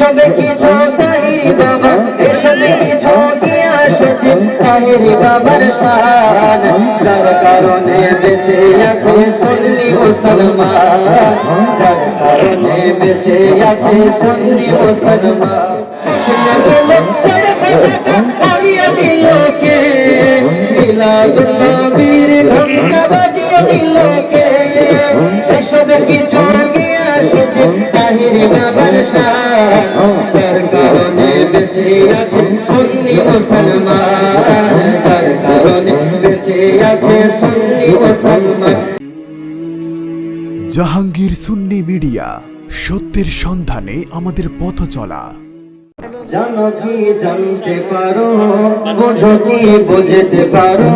এসবে কিছু তাহিরি বাবা এসবে কিছু আসতে তাহিরি বাবার শান কিছু জাহাঙ্গীর সুন্নি মিডিয়া সত্যের সন্ধানে আমাদের পথ চলা। জানতে পারো বুঝতে পারো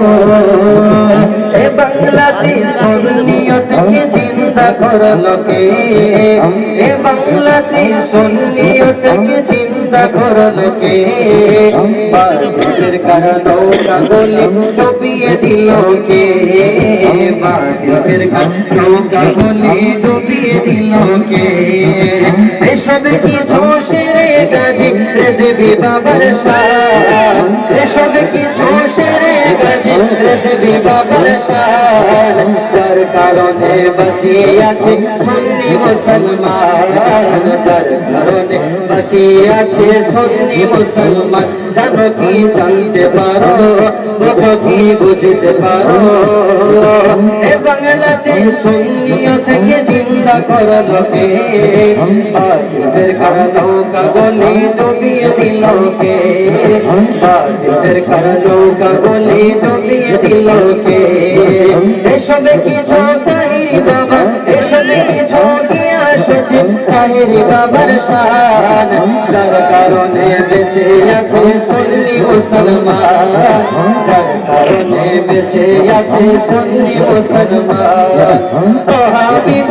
বাংলাতে সন্নিয়তকে চিন্তা করো এ বাংলাতে সন্নিয়তকে চিন্তা করো লোকে। বাতিলের কারণ নৌকা বলে ডুবিয়ে দিল কে। বাতিলের কারণ ডুবিয়ে দিল এসব কিছু সেরে গাজি রেসিপি বাবার শান এসব কিছু রেসিপি বাবার শান যার কারণে বাঁচিয়ে আছে সুন্নি মুসলমান, যার কারণে বাঁচিয়ে আছে সুন্নি মুসলমান। জানো কি জানতে পারো, বুঝো কি বুঝতে পারো? এ বাংলাতে সুন্নিয় থেকে চিন্তা করো লোকে। কারণ নৌকা বলে ডুবিয়ে দিল কে বাতিলের কারণ নৌকা বলে ডুবিয়ে দিল কে এসব কিছু তাহিরি বাবা এসব কিছু কি আসতে তাহিরি বাবার শান। যার কারণে বেঁচে আছে সুন্নি মুসলমান। যার কারণে বেঁচে আছে সুন্নি মুসলমান। ও হাবিব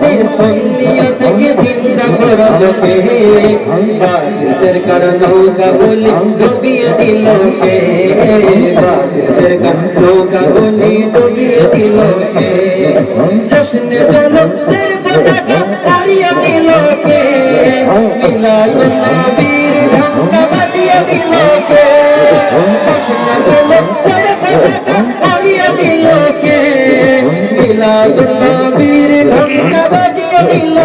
সুন্নিয় চিন্তা করো লোকে। বাতিলের কারণ নৌকা বলি ডুবিয়ে দিল কে? কারণ নৌকা বলি ডুবিয়ে দিল কে? জশ্নে চলো সে পতাকা হারিয়ে দিল কে? নবীর ঘণ্টা বাজিয়ে দিল কে? জশ্নে চলো সে পতাকা হারিয়ে দিল কে? নবীর ঘণ্টা বাজিয়ে দিল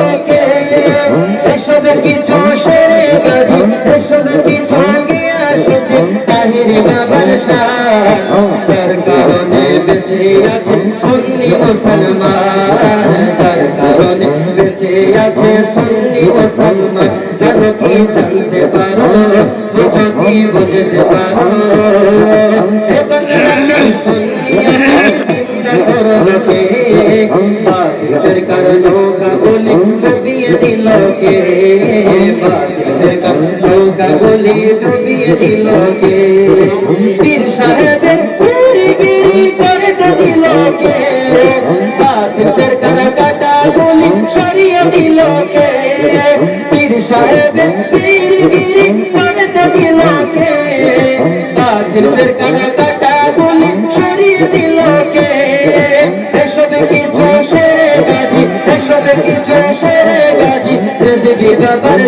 বাবার শান যার কারণে বেঁচে আছে সুন্নি মুসলমান যার কারণে বেঁচে জানতে পারো বলি ডুবিয়ে দিল কে? পীর সাহেবের গিরি করে দিল কে? বাতিলের কারণ কাটা বলি সরিয়ে দিল কে? পীর সাহেবের গিরি করে দিল কে? বাতিলের কারণ কাটা বলি সরিয়ে দিল এসব কিছু সেরে গাজি, এসব কিছু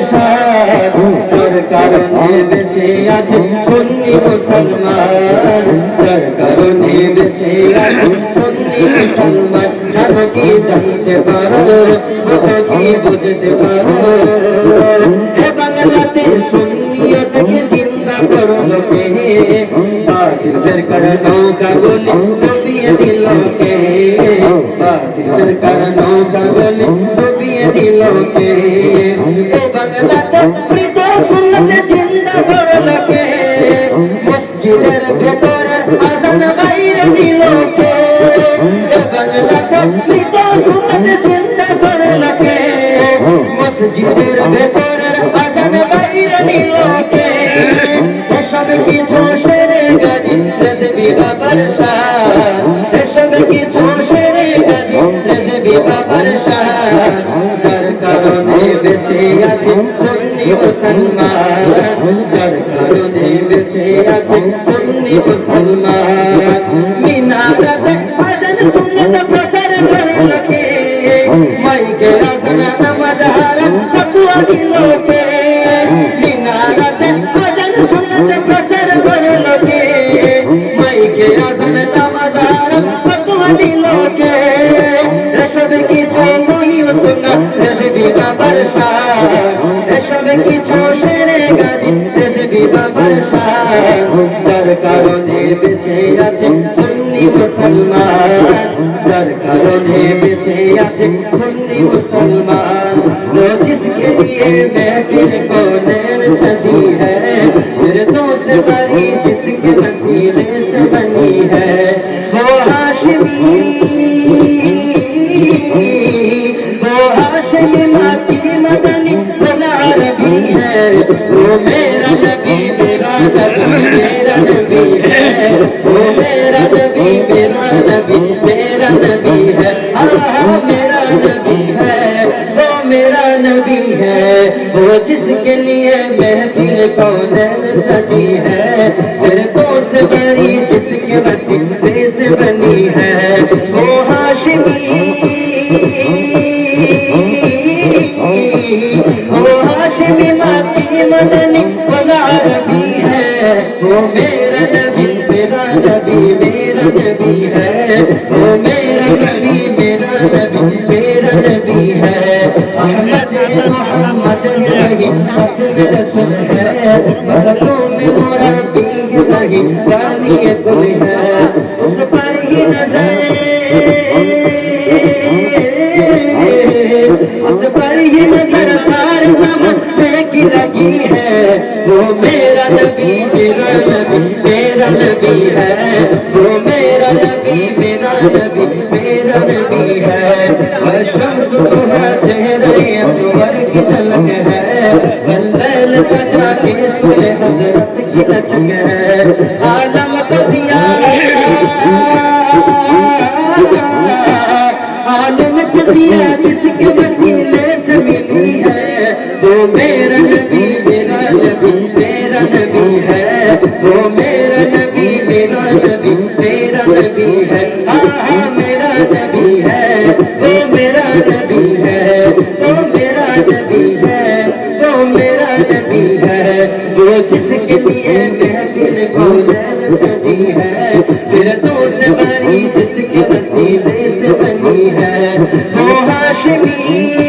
শান যার কারণে বেঁচে আছে সুন্নি মুসলমান। যার কারণে বেঁচে আছে সুন্নি কি জানতে পারো বুঝো কি বুঝতে পারো এ বাংলাতে সুন্নিয়তকে চিন্তা করো লোকে। বাতিল ফেরকার নৌকা বলে ডুবিয়ে দিল কে বাতিল ফেরকার নৌকা বলে ডুবিয়ে দিল কে এ বাংলাতে মৃত সুন্নতে জিন্দা করো লোকে। মসজিদের ভেতরের আজান বাইরে নিল কে এ বাংলাতে মৃত সুন্নত চিন্তা করল কে মসজিদের ভেতরের বাবার শান এসব কিছু সেরে গাজি রেজবি বাবার শান যার কারণে বেঁচে আছে সুন্নি মুসলমান যার এসব কিছু সেরে গাজি রেসিপি আছে সুন্নি মুসলমান যার কারণে বেঁচে আছে সুন্নি মুসলমান। میرا نبی میرا نبی میرا نبی ہے۔ وہ میرا نبی میرا نبی میرا نبی ہے۔ میرا نبی ہے۔ وہ میرا نبی ہے۔ وہ جس کے لیے محفل کونے سجی ہے۔ پھر تو سے بری جس کے بسی بنی ہے۔ وہ ہاشمی میرا نبی میرا نبی میرا نبی ہے۔ وہ میرا نبی میرا نبی میرا نبی ہے۔ احمد محمد نہیں خط رسول ہے۔ بھرتوں میں مربی نہیں، رانی کل ہے۔ اس پر ہی نظر، اس پر ہی نظر سارے زمان کی لگی ہے۔ وہ میرا نبی میرا نبی میرا نبی ہے وہ میرا نبی میرا نبی میرا نبی ہے میں شمس تو ہے چہرے انور کی جھلک ہے میں سجا کے سوئے حضرت کی لچک ہے عالم کا عالم کا جس کے وسیلے سے ملی ہے وہ میرا نبی میرا نبی میرا نبی وہ میرا نبی میرا نبی میرا نبی ہے۔ ہاں میرا نبی ہے۔ وہ میرا نبی ہے۔ وہ میرا نبی ہے۔ وہ میرا نبی ہے۔ وہ جس کے لیے محفل بھولن سجی ہے۔ پھر تو سے بری جس کے وسیلے سے بنی ہے۔ وہ ہاشمی۔